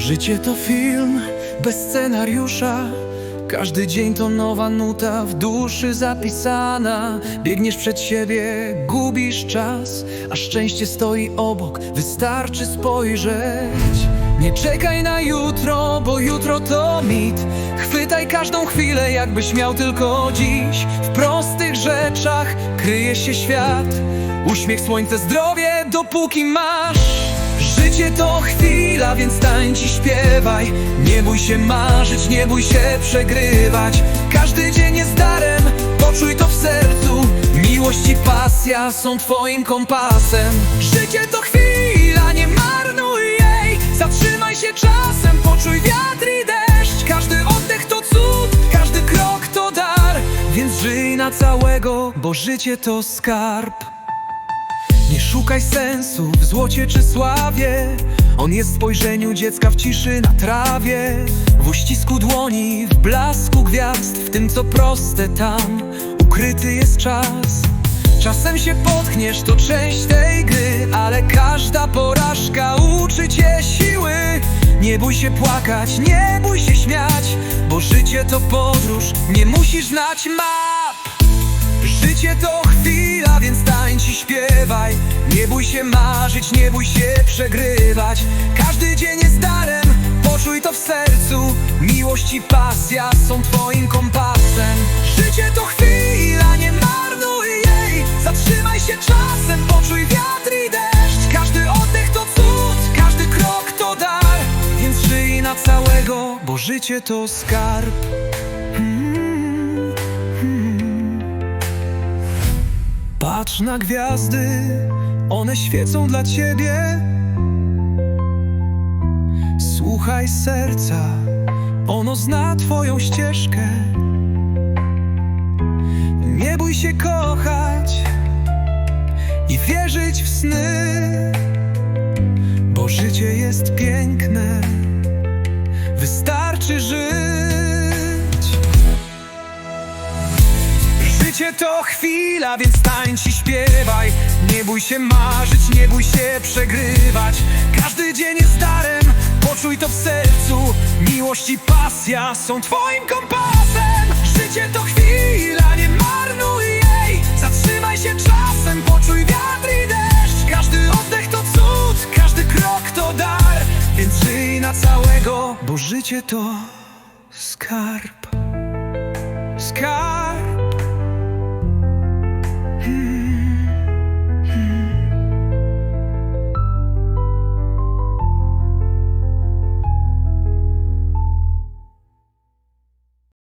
Życie to film bez scenariusza. Każdy dzień to nowa nuta w duszy zapisana. Biegniesz przed siebie, gubisz czas A szczęście stoi obok, wystarczy spojrzeć. Nie czekaj na jutro, bo jutro to mit. Chwytaj każdą chwilę, jakbyś miał tylko dziś. W prostych rzeczach kryje się świat. Uśmiech, słońce, zdrowie, dopóki masz Życie to chwila, więc tańcz i śpiewaj. Nie bój się marzyć, nie bój się przegrywać. Każdy dzień jest darem, poczuj to w sercu. Miłość i pasja są twoim kompasem. Życie to chwila, nie marnuj jej. Zatrzymaj się czasem, poczuj wiatr i deszcz. Każdy oddech to cud, każdy krok to dar. Więc żyj na całego, bo życie to skarb szukaj sensu w złocie czy sławie. On jest w spojrzeniu dziecka w ciszy na trawie. W uścisku dłoni, w blasku gwiazd W tym co proste tam. Ukryty jest czas. Czasem się potkniesz, to część tej gry Ale każda porażka uczy cię siły. Nie bój się płakać, nie bój się śmiać Bo życie to podróż, nie musisz znać Życie to chwila, więc tańcz i śpiewaj. Nie bój się marzyć, nie bój się przegrywać. Każdy dzień jest darem, poczuj to w sercu. Miłość i pasja są twoim kompasem. Życie to chwila, nie marnuj jej. Zatrzymaj się czasem, poczuj wiatr i deszcz. Każdy oddech to cud, każdy krok to dar. Więc żyj na całego, bo życie to skarb Patrz na gwiazdy, one świecą dla ciebie. Słuchaj serca, ono zna twoją ścieżkę. Nie bój się kochać i wierzyć w sny, bo życie jest piękne. Życie to chwila, więc tańcz i śpiewaj. Nie bój się marzyć, nie bój się przegrywać. Każdy dzień jest darem, poczuj to w sercu. Miłość i pasja są twoim kompasem. Życie to chwila, nie marnuj jej. Zatrzymaj się czasem, poczuj wiatr i deszcz. Każdy oddech to cud, każdy krok to dar. Więc żyj na całego, bo życie to skarb. Skarb